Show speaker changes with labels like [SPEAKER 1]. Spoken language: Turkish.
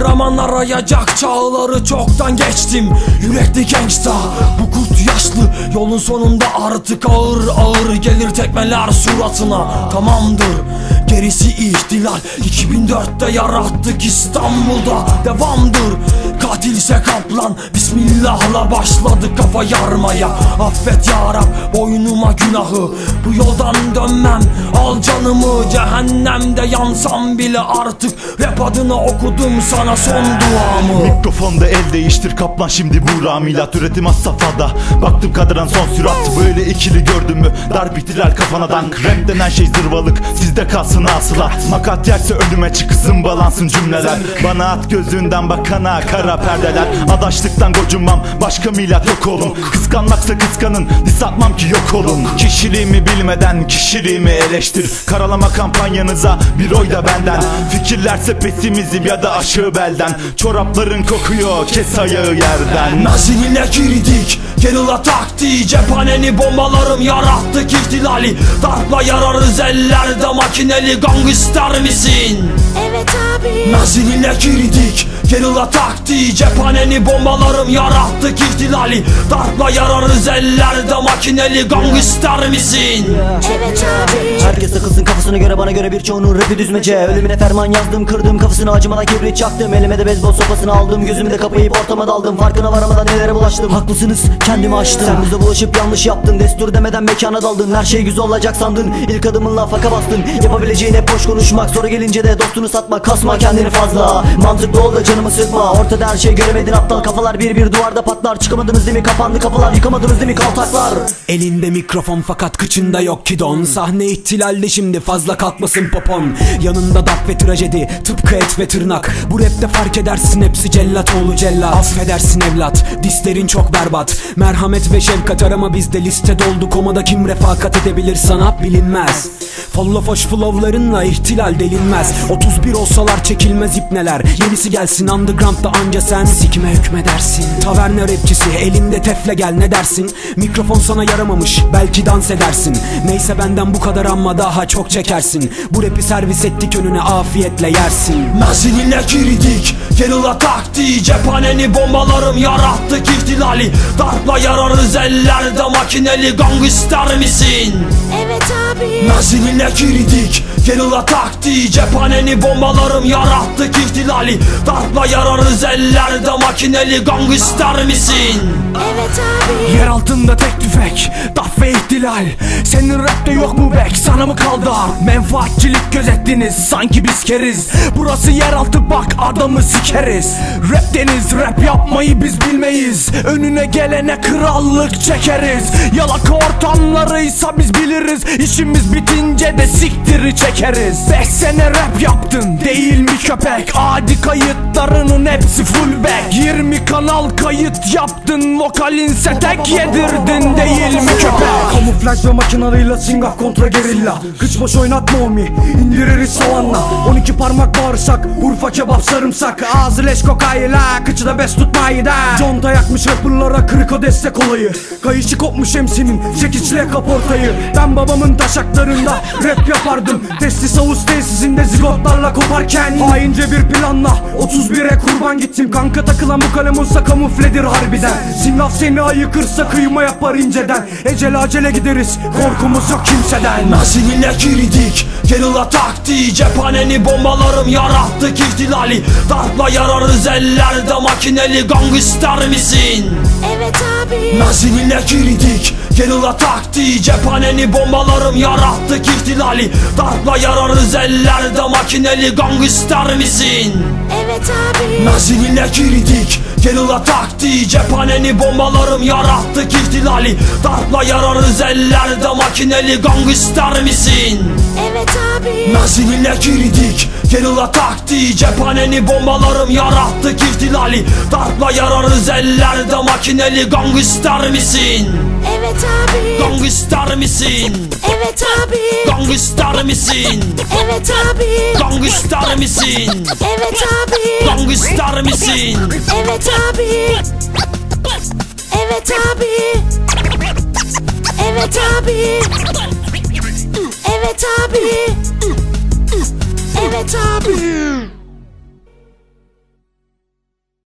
[SPEAKER 1] kahraman arayacak çağları çoktan geçtim. Yürekli gangsta bu kurt yaşlı. Yolun sonunda artık ağır ağır gelir tekmeler suratına. Tamamdır gerisi ihtilal. 2004'te yarattık İstanbul'da. Devamdır Katilse kaplan Bismillah'la başladık kafa yarmaya. Affet ya Rab boynuma günahı. Bu yoldan dönmem. Al canımı cehennemde yansam bile artık Rap adına okudum sana son duamı.
[SPEAKER 2] Mikrofonda el değiştir kaplan şimdi buğra milat Üretim az safhada. Baktım kadran son sürat. Böyle ikili gördün mü? Dar bitiler kafana dank Rap denen şey zırvalık. Sizde kalsın hasılat Makat yerse önüme çık zımbalansın cümleler. Bana at gözünden bakana kara perdeler Adaşlıktan gocunmam başka milat yok olun Kıskanmaksa kıskanın dis atmam ki yok olun. Kişiliğimi bilmeden kişiliğimi eleştir. Karalama kampanyanıza bir oy da benden. Fikirlerse pesimizm ya da aşağı belden. Çorapların kokuyor kes ayağı yerden.
[SPEAKER 1] Naziline girdik Gerilla taktiği. Cephaneni bombalarım yarattık ihtilali Darpla yararız ellerde makineli. Gangster misin?
[SPEAKER 3] Evet abi.
[SPEAKER 1] Naziline girdik Gerilla taktiği cephaneni bombalarım yarattık ihtilali Darpla yararız ellerde makineli gangster misin?
[SPEAKER 3] Evet abi
[SPEAKER 4] Herkes takılsın kafasına göre bana göre birçoğunun rapi düzmece. Ölümüne ferman yazdım kırdım kafasını acımadan kibrit çaktım. Elime de beyzbol sopasını aldım gözümü de kapayıp ortama daldım. Farkına varamadan nelere bulaştım? Haklısınız kendimi açtım. Sen. Bize bulaşıp yanlış yaptın Destur demeden mekana daldın. Her şey güzel olacak sandın İlk adımınla faka bastın. Yapabileceğin hep boş konuşmak Sonra gelince de dostunu satma Kasma kendini fazla. Mantıklı ol da canımı sıkma Ortada her şey göremedin. Aptal kafalar Bir bir duvarda patlar. Çıkamadınız değil mi? Kapandı kapılar Yıkamadınız değil mi kaltaklar?
[SPEAKER 5] Elinde mikrofon fakat kıçında yok ki don Sahne ihtilalde şimdi fazla kalkmasın popon Yanında dak ve trajedi tıpkı et ve tırnak. Bu rapte fark edersin hepsi cellat oğlu cellat. Affedersin evlat dislerin çok berbat. Merhamet ve şefkat arama bizde liste doldu Komada kim refakat edebilir? Sana bilinmez Follow foş flowlarınla ihtilal delinmez. 31 olsalar çekilmez ipneler. Yenisi gelsin undergroundda anca sen Sikime hükmedersin. Taverna rapçisi elinde tefle gel ne dersin? Mikrofon sana yaramamış belki dans edersin. Neyse benden bu kadar ama daha çok çekersin. Bu rapi servis ettik önüne afiyetle yersin.
[SPEAKER 1] Naziline girdik Gerilla taktiği cephaneni bombalarım yarattık ihtilali. Darpla yararız ellerde makineli gangster misin?
[SPEAKER 3] Evet abi.
[SPEAKER 1] Naziline girdik Gerilla taktiği cephaneni bombalarım yarattık ihtilali. Darpla yararız ellerde makineli gangster misin?
[SPEAKER 3] Evet abi.
[SPEAKER 5] Yer altında tek tüfek İhtilal Senin rapte yok mu bek? Sana mı kaldı? Menfaatçilik gözettiniz sanki biz keriz. Burası yeraltı bak adamı sikeriz. Rap deniz rap yapmayı biz bilmeyiz. Önüne gelene krallık çekeriz. Yalaka ortamlarıysa biz biliriz. İşimiz bitince de siktiri çekeriz. 5 sene rap yaptın değil mi köpek? Adi kayıtlarının hepsi full back 20 kanal kayıt yaptın Vokalinse tek yedirdin değil mi köpek
[SPEAKER 6] Kamuflaj ve makinalarıyla singah kontra gerilla. Kıç boş oynatma omi indiririz savanla 12 parmak bağırsak Urfa kebap sarımsak. Ağzı leş kokayla Kıçı da bes tutmayı da. Conta yakmış rapperlara kırık destek olayı. Kayışı kopmuş emsinin çekiçle kaportayı Ben babamın taşaklarında rap yapardım. Testis havuz tesisinde zigotlarla koparken. Haince bir planla 31'e kurban gittim. Kanka takılan bu kalem olsa kamufledir harbiden. Sinaf seni ayıkırsa kıyma yapar inceden. Ecel acele gideriz korkumuz yok kimseden
[SPEAKER 1] Naziline girdik? Gerilla taktiği cephaneni bombalarım yarattık ihtilali. Darpla yararız ellerde makineli gangster misin?
[SPEAKER 3] Evet abi.
[SPEAKER 1] Naziline girdik? Gerilla taktiği cephaneni bombalarım yarattık ihtilali. Darpla yararız ellerde makineli gangster misin?
[SPEAKER 3] Evet abi
[SPEAKER 1] Naziline girdik. Gerilla taktiği cephaneni bombalarım yarattık ihtilali Darpla yararız ellerde makineli gangster misin?
[SPEAKER 3] Evet abi.
[SPEAKER 1] Naziline girdik. Gerilla taktiği cephaneni bombalarım yarattık ihtilali Darpla yararız ellerde makineli gangster misin? Evet abi.
[SPEAKER 7] Gangster misin?
[SPEAKER 1] Evet abi.
[SPEAKER 7] Gangster misin?
[SPEAKER 1] Evet abi
[SPEAKER 7] Gangster misin?
[SPEAKER 1] Evet abi.
[SPEAKER 7] Gangster misin?
[SPEAKER 1] Evet abi. Evet abi. Evet abi. Evet abi. Evet abi